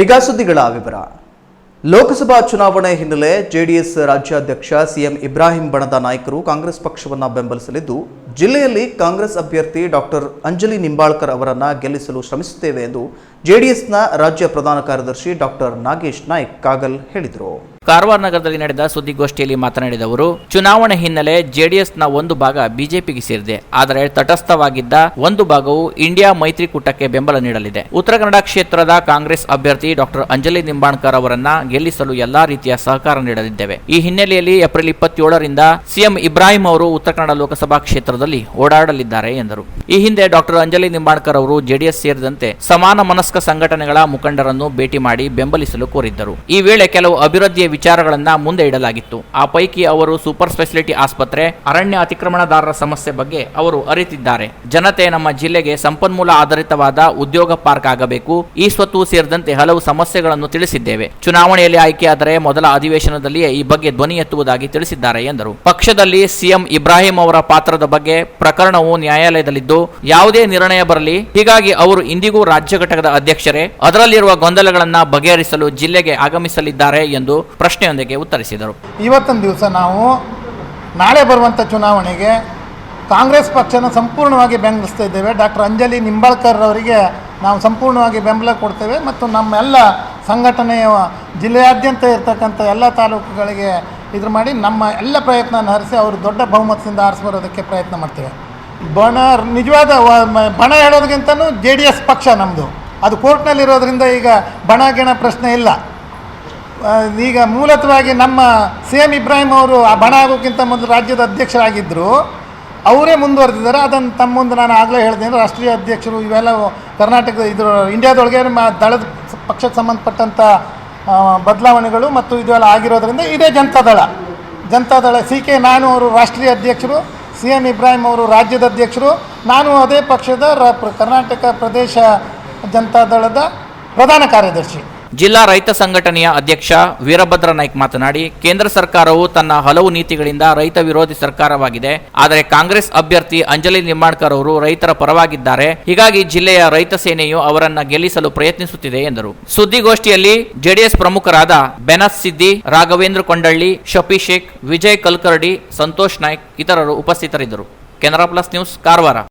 ಈಗ ಸುದ್ದಿಗಳ ವಿವರ. ಲೋಕಸಭಾ ಚುನಾವಣೆ ಹಿನ್ನೆಲೆ ಜೆಡಿಎಸ್ ರಾಜ್ಯಾಧ್ಯಕ್ಷ ಸಿಎಂ ಇಬ್ರಾಹಿಂ ಬಣದ ನಾಯಕರು ಕಾಂಗ್ರೆಸ್ ಪಕ್ಷವನ್ನು ಬೆಂಬಲಿಸಲಿದ್ದು, ಜಿಲ್ಲೆಯಲ್ಲಿ ಕಾಂಗ್ರೆಸ್ ಅಭ್ಯರ್ಥಿ ಡಾಕ್ಟರ್ ಅಂಜಲಿ ನಿಂಬಾಳ್ಕರ್ ಅವರನ್ನು ಗೆಲ್ಲಿಸಲು ಶ್ರಮಿಸುತ್ತೇವೆ ಎಂದು ಜೆಡಿಎಸ್ನ ರಾಜ್ಯ ಪ್ರಧಾನ ಕಾರ್ಯದರ್ಶಿ ಡಾಕ್ಟರ್ ನಾಗೇಶ್ ನಾಯ್ಕ್ ಕಾಗಲ್ ಹೇಳಿದರು. ಕಾರವಾರ ನಗರದಲ್ಲಿ ನಡೆದ ಸುದ್ದಿಗೋಷ್ಠಿಯಲ್ಲಿ ಮಾತನಾಡಿದ ಅವರು, ಚುನಾವಣೆ ಹಿನ್ನೆಲೆ ಜೆಡಿಎಸ್ನ ಒಂದು ಭಾಗ ಬಿಜೆಪಿಗೆ ಸೇರಿದೆ. ಆದರೆ ತಟಸ್ಥವಾಗಿದ್ದ ಒಂದು ಭಾಗವು ಇಂಡಿಯಾ ಮೈತ್ರಿಕೂಟಕ್ಕೆ ಬೆಂಬಲ ನೀಡಲಿದೆ. ಉತ್ತರ ಕನ್ನಡ ಕ್ಷೇತ್ರದ ಕಾಂಗ್ರೆಸ್ ಅಭ್ಯರ್ಥಿ ಡಾಕ್ಟರ್ ಅಂಜಲಿ ನಿಂಬಾಣ್ಕರ್ ಅವರನ್ನ ಗೆಲ್ಲಿಸಲು ಎಲ್ಲಾ ರೀತಿಯ ಸಹಕಾರ ನೀಡಲಿದ್ದೇವೆ. ಈ ಹಿನ್ನೆಲೆಯಲ್ಲಿ ಏಪ್ರಿಲ್ ಇಪ್ಪತ್ತೇಳರಿಂದ ಸಿಎಂ ಇಬ್ರಾಹಿಂ ಅವರು ಉತ್ತರ ಕನ್ನಡ ಲೋಕಸಭಾ ಕ್ಷೇತ್ರದಲ್ಲಿ ಓಡಾಡಲಿದ್ದಾರೆ ಎಂದರು. ಈ ಹಿಂದೆ ಡಾಕ್ಟರ್ ಅಂಜಲಿ ನಿಂಬಾಣ್ಕರ್ ಅವರು ಜೆಡಿಎಸ್ ಸೇರಿದಂತೆ ಸಮಾನ ಮನಸ್ಕ ಸಂಘಟನೆಗಳ ಮುಖಂಡರನ್ನು ಭೇಟಿ ಮಾಡಿ ಬೆಂಬಲಿಸಲು ಕೋರಿದ್ದರು. ಈ ವೇಳೆ ಕೆಲವು ಅಭಿವೃದ್ಧಿಯ ವಿಚಾರಗಳನ್ನ ಮುಂದೆ ಇಡಲಾಗಿತ್ತು. ಆ ಪೈಕಿ ಅವರು ಸೂಪರ್ ಸ್ಪೆಷಾಲಿಟಿ ಆಸ್ಪತ್ರೆ, ಅರಣ್ಯ ಅತಿಕ್ರಮಣದಾರರ ಸಮಸ್ಯೆ ಬಗ್ಗೆ ಅವರು ಅರಿತಿದ್ದಾರೆ. ಜನತೆ ನಮ್ಮ ಜಿಲ್ಲೆಗೆ ಸಂಪನ್ಮೂಲ ಆಧಾರಿತವಾದ ಉದ್ಯೋಗ ಪಾರ್ಕ್ ಆಗಬೇಕು. ಈ ಸ್ವತ್ತು ಸೇರಿದಂತೆ ಹಲವು ಸಮಸ್ಯೆಗಳನ್ನು ತಿಳಿಸಿದ್ದೇವೆ. ಚುನಾವಣೆಯಲ್ಲಿ ಆಯ್ಕೆಯಾದರೆ ಮೊದಲ ಅಧಿವೇಶನದಲ್ಲಿಯೇ ಈ ಬಗ್ಗೆ ಧ್ವನಿ ಎತ್ತುವುದಾಗಿ ತಿಳಿಸಿದ್ದಾರೆ ಎಂದರು. ಪಕ್ಷದಲ್ಲಿ ಸಿಎಂ ಇಬ್ರಾಹಿಂ ಅವರ ಪಾತ್ರದ ಬಗ್ಗೆ ಪ್ರಕರಣವು ನ್ಯಾಯಾಲಯದಲ್ಲಿದ್ದು, ಯಾವುದೇ ನಿರ್ಣಯ ಬರಲಿ. ಹೀಗಾಗಿ ಅವರು ಇಂದಿಗೂ ರಾಜ್ಯ ಘಟಕದ ಅಧ್ಯಕ್ಷರೇ, ಅದರಲ್ಲಿರುವ ಗೊಂದಲಗಳನ್ನು ಬಗೆಹರಿಸಲು ಜಿಲ್ಲೆಗೆ ಆಗಮಿಸಲಿದ್ದಾರೆ ಎಂದು ಪ್ರಶ್ನೆಯೊಂದಿಗೆ ಉತ್ತರಿಸಿದರು. ಇವತ್ತಿನ ದಿವಸ ನಾವು ನಾಳೆ ಬರುವಂಥ ಚುನಾವಣೆಗೆ ಕಾಂಗ್ರೆಸ್ ಪಕ್ಷನ ಸಂಪೂರ್ಣವಾಗಿ ಬೆಂಬಲಿಸ್ತಾ ಇದ್ದೇವೆ. ಡಾಕ್ಟರ್ ಅಂಜಲಿ ನಿಂಬಾಳ್ಕರ್ ಅವರಿಗೆ ನಾವು ಸಂಪೂರ್ಣವಾಗಿ ಬೆಂಬಲ ಕೊಡ್ತೇವೆ ಮತ್ತು ನಮ್ಮೆಲ್ಲ ಸಂಘಟನೆಯ ಜಿಲ್ಲೆಯಾದ್ಯಂತ ಇರ್ತಕ್ಕಂಥ ಎಲ್ಲ ತಾಲೂಕುಗಳಿಗೆ ಇದ್ರ ಮಾಡಿ ನಮ್ಮ ಎಲ್ಲ ಪ್ರಯತ್ನ ಹರಿಸಿ ಅವರು ದೊಡ್ಡ ಬಹುಮತದಿಂದ ಆರಿಸಿ ಬರೋದಕ್ಕೆ ಪ್ರಯತ್ನ ಮಾಡ್ತೇವೆ. ಬಣ, ನಿಜವಾದ ಬಣ ಹೇಳೋದಕ್ಕಿಂತನೂ ಜೆ ಡಿ ಎಸ್ ಪಕ್ಷ ನಮ್ಮದು ಅದು ಕೋರ್ಟ್ನಲ್ಲಿರೋದ್ರಿಂದ ಈಗ ಬಣ ಗಿಣ ಪ್ರಶ್ನೆ ಇಲ್ಲ. ಈಗ ಮೂಲತವಾಗಿ ನಮ್ಮ ಸಿ ಎಂ ಇಬ್ರಾಹಿಂ ಅವರು ಆ ಬಣ ಆಗೋಕ್ಕಿಂತ ಮೊದಲು ರಾಜ್ಯದ ಅಧ್ಯಕ್ಷರಾಗಿದ್ದರು ಅವರೇ ಮುಂದುವರೆದಿದ್ದಾರೆ. ಅದನ್ನು ತಮ್ಮ ಮುಂದೆ ನಾನು ಆಗಲೇ ಹೇಳಿದೆ ರಾಷ್ಟ್ರೀಯ ಅಧ್ಯಕ್ಷರು ಇವೆಲ್ಲ ಕರ್ನಾಟಕದ ಇದ್ರ ಇಂಡಿಯಾದೊಳಗೆ ಮ- ದಳದ ಪಕ್ಷಕ್ಕೆ ಸಂಬಂಧಪಟ್ಟಂಥ ಬದಲಾವಣೆಗಳು ಮತ್ತು ಇದೆಲ್ಲ ಆಗಿರೋದ್ರಿಂದ ಇದೇ ಜನತಾದಳ ಜನತಾದಳ ಸಿ ಕೆ ನಾನು ಅವರು ರಾಷ್ಟ್ರೀಯ ಅಧ್ಯಕ್ಷರು, ಸಿ ಎಂ ಇಬ್ರಾಹಿಂ ಅವರು ರಾಜ್ಯದ ಅಧ್ಯಕ್ಷರು, ನಾನು ಅದೇ ಪಕ್ಷದ ರ- ಕರ್ನಾಟಕ ಪ್ರದೇಶ ಜನತಾದಳದ ಪ್ರಧಾನ ಕಾರ್ಯದರ್ಶಿ. ಜಿಲ್ಲಾ ರೈತ ಸಂಘಟನೆಯ ಅಧ್ಯಕ್ಷ ವೀರಭದ್ರ ನಾಯ್ಕ್ ಮಾತನಾಡಿ, ಕೇಂದ್ರ ಸರ್ಕಾರವು ತನ್ನ ಹಲವು ನೀತಿಗಳಿಂದ ರೈತ ವಿರೋಧಿ ಸರ್ಕಾರವಾಗಿದೆ. ಆದರೆ ಕಾಂಗ್ರೆಸ್ ಅಭ್ಯರ್ಥಿ ಅಂಜಲಿ ನಿಂಬಾಳ್ಕರ್ ಅವರು ರೈತರ ಪರವಾಗಿದ್ದಾರೆ. ಹೀಗಾಗಿ ಜಿಲ್ಲೆಯ ರೈತ ಸೇನೆಯು ಅವರನ್ನ ಗೆಲ್ಲಿಸಲು ಪ್ರಯತ್ನಿಸುತ್ತಿದೆ ಎಂದರು. ಸುದ್ದಿಗೋಷ್ಠಿಯಲ್ಲಿ ಜೆಡಿಎಸ್ ಪ್ರಮುಖರಾದ ಬೆನಸ್ ಸಿದ್ದಿ, ರಾಘವೇಂದ್ರ ಕೊಂಡಳ್ಳಿ, ಶಫಿ ಶೇಖ್, ವಿಜಯ್ ಕಲ್ಕರ್ಡಿ, ಸಂತೋಷ್ ನಾಯ್ಕ್ ಇತರರು ಉಪಸ್ಥಿತರಿದ್ದರು. Canara plus news, Karwar.